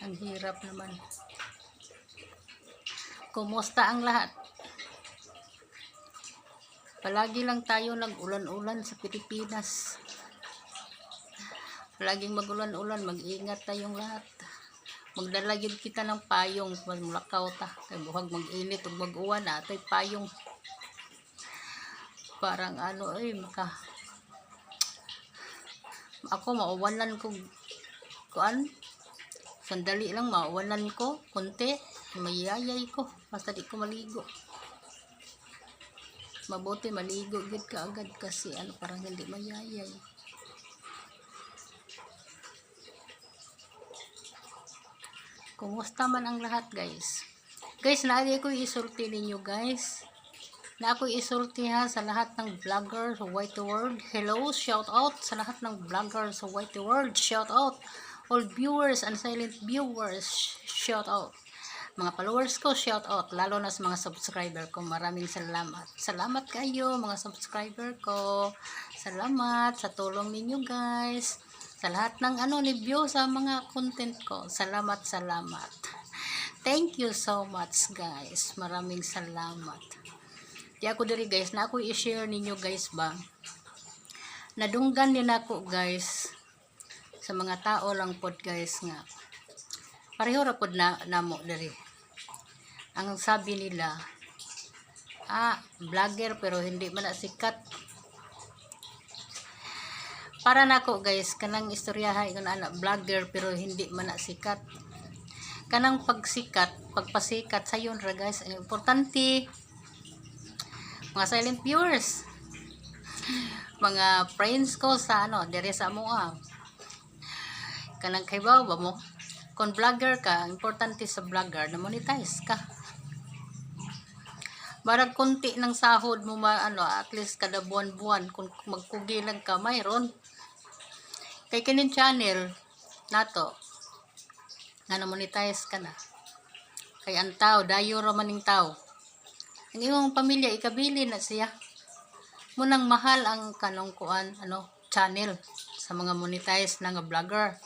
Ang hirap naman. Kumusta ang lahat? Palagi lang tayo nag-ulan-ulan sa Pilipinas. Palaging mag-ulan-ulan, mag-ingat tayong lahat. Magdala yun kita ng payong, mulakaw ta. Kay buhag mag-init ug mag-uwan, atay payong. Parang ano, eh, maka... Ako, mauwalan ko, kuan, sandali lang, mauwalan ko, konti, mayayay ko, basta di ko maligo. Mabuti maligo gid ka agad kasi ano parang hindi mayayay. Kumusta man ang lahat guys? Guys, naadi ko isulti ninyo guys. Na ako isulti ha sa lahat ng vlogger sa White World. Hello, shout out sa lahat ng vlogger sa White World. Shout out all viewers and silent viewers. Shout out. Mga followers ko, shout out. Lalo na sa mga subscriber ko. Maraming salamat. Salamat kayo, mga subscriber ko. Salamat sa tulong ninyo guys. Sa lahat ng ano ni view sa mga content ko. Salamat, salamat. Thank you so much guys. Maraming salamat. Di ako diri guys, na ako i-share ninyo guys ba. Nadunggan din ako guys sa mga tao lang pod guys nga. Pareho ra pod na namo diri. Ang sabi nila, ah, vlogger pero hindi man sikat. Para nako guys, kanang istoryahay ko na anak vlogger pero hindi man sikat. Kanang pagsikat, pagpasikat sayon ra guys, importante mga silent viewers mga friends ko sa ano dire sa mo ah kanang kay ba mo kung vlogger ka importante sa vlogger na monetize ka. Barag konti ng sahod mo ma, ano at least kada buwan-buwan kung magkugilan ka mayroon. Kay kinin channel nato nga na monetize ka na. Kay ang tao dayo ra maning tao. Ang imong pamilya ikabili na siya. Munang mahal ang kanong kuan ano channel sa mga monetize na nga vlogger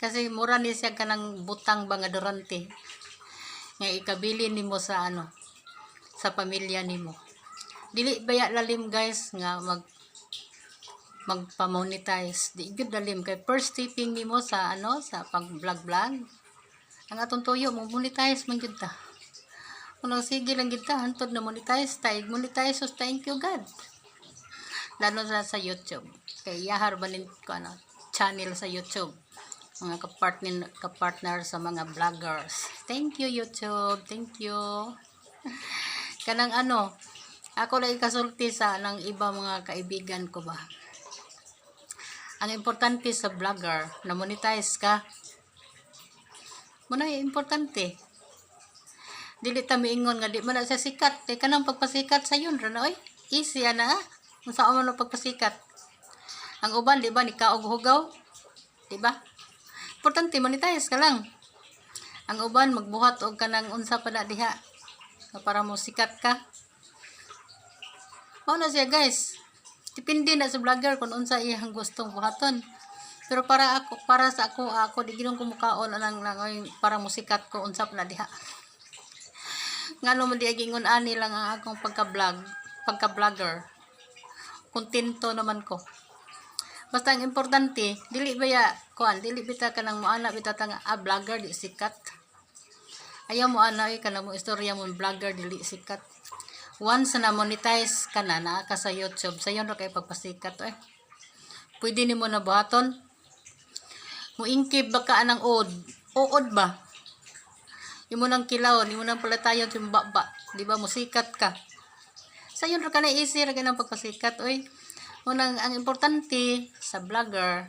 kasi mura ni siya kanang butang ba nga durante nga ikabili nimo sa ano sa pamilya nimo dili baya lalim guys nga mag magpa-monetize di gyud lalim kay first tipping nimo sa ano sa pag vlog vlog ang atong tuyo mo monetize man gyud ta Unang sige lang kita, hantod na monetize tayo. Monetize, so thank you God. Lalo na sa YouTube. Kay Yahar Balin ko ano, channel sa YouTube. Mga kapartner, kapartner sa mga vloggers. Thank you YouTube. Thank you. Kanang ano, ako lang ikasulti sa ng iba mga kaibigan ko ba. Ang importante sa vlogger, na monetize ka. Muna importante dili ta miingon nga di man na siya sikat kay kanang pagpasikat sa yun ra oy easy ana ah unsa man pagpasikat ang uban di ba ni kaog hugaw di ba importante monetize ka lang. Ang uban magbuhat og kanang unsa pa na diha. Para mo sikat ka. Mao na siya guys. Depende na sa vlogger kung unsa iyang gustong buhaton. Pero para ako para sa ako ako di ginong kumukaon lang oy, para mo sikat ko unsa pa na diha. Nga no di gingon ani lang ang akong pagka-vlog, pagka-vlogger. Kontento naman ko. Basta ang importante, dili ba ya, kuan, dili bita ka nang moana bita ta nga ah, vlogger di sikat. Ayaw mo ana ka na mo istorya mo vlogger dili sikat. Once na monetize ka na naa ka sa YouTube, sayon ra kay pagpasikat eh. Pwede nimo na buhaton. Muingkib ba ka anang od? Uod ba? Imo nang kilaw, imo nang palatayon sa baba. Di ba musikat ka? Sa yun ra ka na easy ra ganang pagpasikat oy. Unang ang importante sa vlogger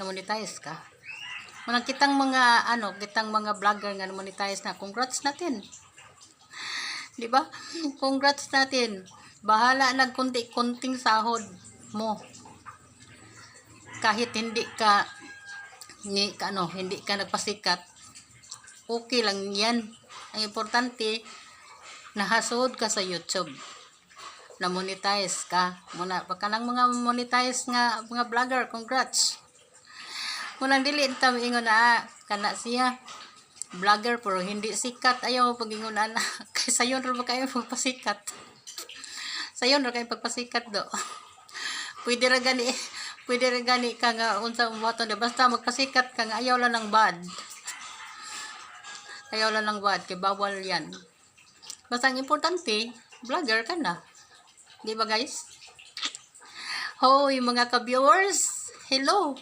na monetize ka. Unang kitang mga ano, kitang mga vlogger nga na monetize na. Congrats natin. Di ba? Congrats natin. Bahala nag kunti-kunting sahod mo. Kahit hindi ka ni ano, hindi ka nagpasikat, okay lang yan. Ang importante, nahasod ka sa YouTube. Na monetize ka. Muna, baka lang mga monetize nga mga vlogger, congrats. Munang dili ta ingon na kana siya vlogger pero hindi sikat ayaw pag ingon na kay sayon ra kayo pagpasikat. Sayon ra kayo pagpasikat do. Pwede ra gani pwede ra gani ka nga unsa mo moto basta magpasikat ka nga ayaw lang ng bad. Ayaw lang ng bad kay bawal yan. Basta ang importante, vlogger ka na. Di ba guys? Hoy mga ka-viewers, hello.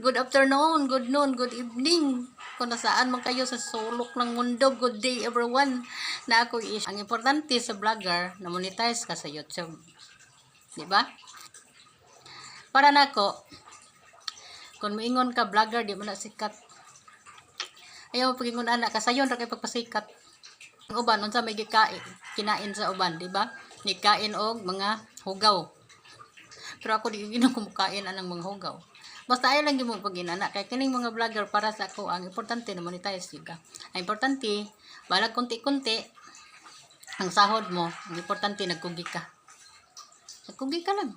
Good afternoon, good noon, good evening. Kung nasaan man kayo sa sulok ng mundo, good day everyone. Na ako is, ang importante sa vlogger, na monetize ka sa YouTube. Di ba? Para nako, kung moingon ka vlogger, di mo na sikat. Ayaw pagingon anak, kasayon ra kay pagpasikat. Ang uban, unsa may gikain, kinain sa uban, di ba? Nikain og mga hugaw. Pero ako di gina kumukain anang mga hugaw. Basta ay lang gyud pag inana kay kining mga vlogger para sa ako ang importante na monetize juga. Ang importante, balag konti-konti ang sahod mo. Ang importante nagkugi ka. Nagkugi ka lang.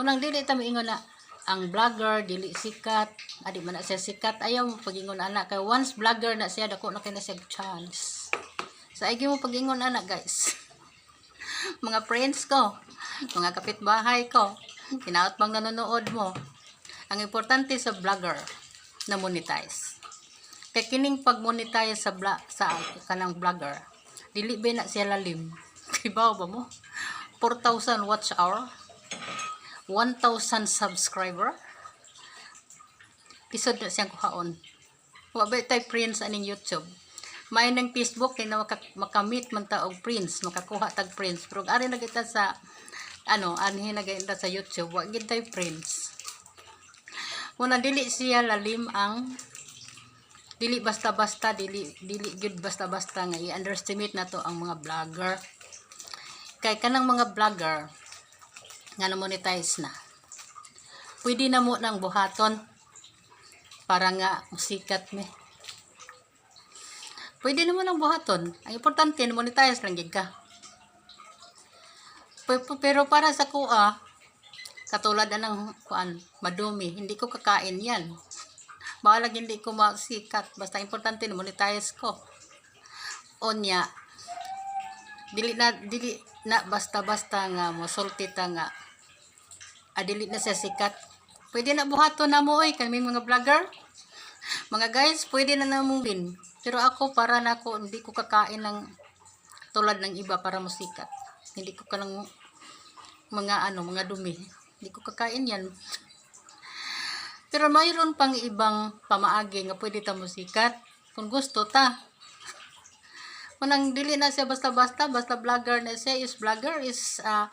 Unang dili ta ingon na ang vlogger dili sikat, adi man na siya sikat ayaw mo pagingon ana kay once vlogger na siya dako na kay na siya chance. Sa igi mo pagingon ana guys. mga friends ko, mga kapitbahay ko, kinaot bang nanonood mo. Ang importante sa vlogger na monetize. Kay kining pag-monetize sa bla, sa kanang vlogger, dili ba na siya lalim. Kibaw ba mo? 4,000 watch hour, 1,000 subscriber. Isod na siyang kuhaon. Wa ba tay friends aning YouTube may ng Facebook kay na maka, makamit man ta og prints makakuha tag prints. Pero ari na kita sa ano anhi na kita sa YouTube wa gid tay prints. Muna dili siya lalim ang dili basta-basta dili dili gyud basta-basta nga i-underestimate na to ang mga vlogger. Kay kanang mga vlogger nga na monetize na. Pwede na mo nang buhaton para nga musikat me Pwede naman ang buhaton. Ang importante, monetize lang gid ka. Pe- pe- Pero para sa kuha, katulad ng kuan, madumi, hindi ko kakain yan. Balag hindi ko masikat. Basta importante, monetize ko. Onya, dili na, dili na basta-basta nga mo, sulti ta nga. Ah, dili na siya sikat. Pwede na buhaton na mo, oy, kaming mga vlogger. Mga guys, pwede na namong din. Pero ako, para na ako, hindi ko kakain ng tulad ng iba para musikat. Hindi ko kanang mga ano, mga dumi. Hindi ko kakain yan. Pero mayroon pang ibang pamaagi nga pwede ta musikat. Kung gusto ta. Kunang dili na siya basta-basta, basta vlogger na siya is vlogger is uh,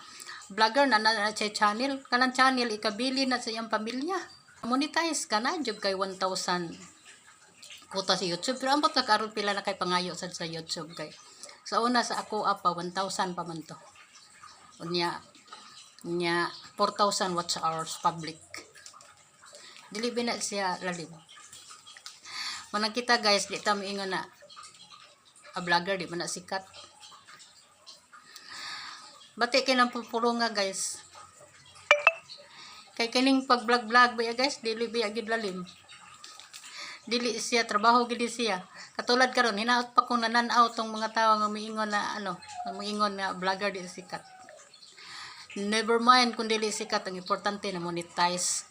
vlogger na na, na siya channel. Kanang channel, ikabili na sa iyang pamilya. Monetize ka na, jud kay 1,000 kuta sa YouTube. Pero ambot na karon pila na kay pangayo sad sa YouTube kay sa una sa ako apa 1000 pa man to. Unya unya 4000 watch hours public. Dili na siya lalim manang kita guys di ta moingon na a vlogger di man sikat. Bati kay nang pupuro nga guys. Kay kining pag vlog vlog ba guys? Dili ba gid lalim dili siya trabaho gid siya. Katulad karon hinaot pa kung nananaw tong mga tao nga miingon na ano nga miingon na vlogger di sikat. Never mind kung dili sikat ang importante na monetize.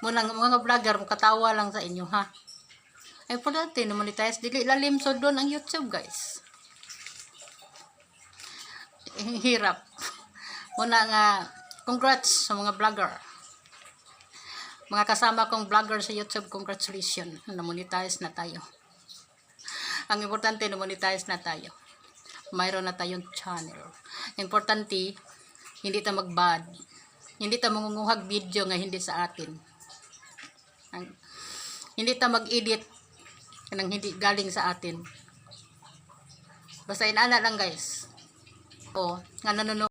Mo nang mga vlogger mo katawa lang sa inyo ha? Ay importante na monetize. Dili lalim so doon ang YouTube guys. Hirap. Muna nga congrats sa mga vlogger mga kasama kong vlogger sa YouTube, congratulations. Na-monetize na tayo. Ang importante, na-monetize na tayo. Mayroon na tayong channel. Importante, hindi ta magbad. Hindi ta mangunguhag video nga hindi sa atin. Ang, hindi ta mag-edit nang hindi galing sa atin. Basta inana lang guys. O, nga nanonood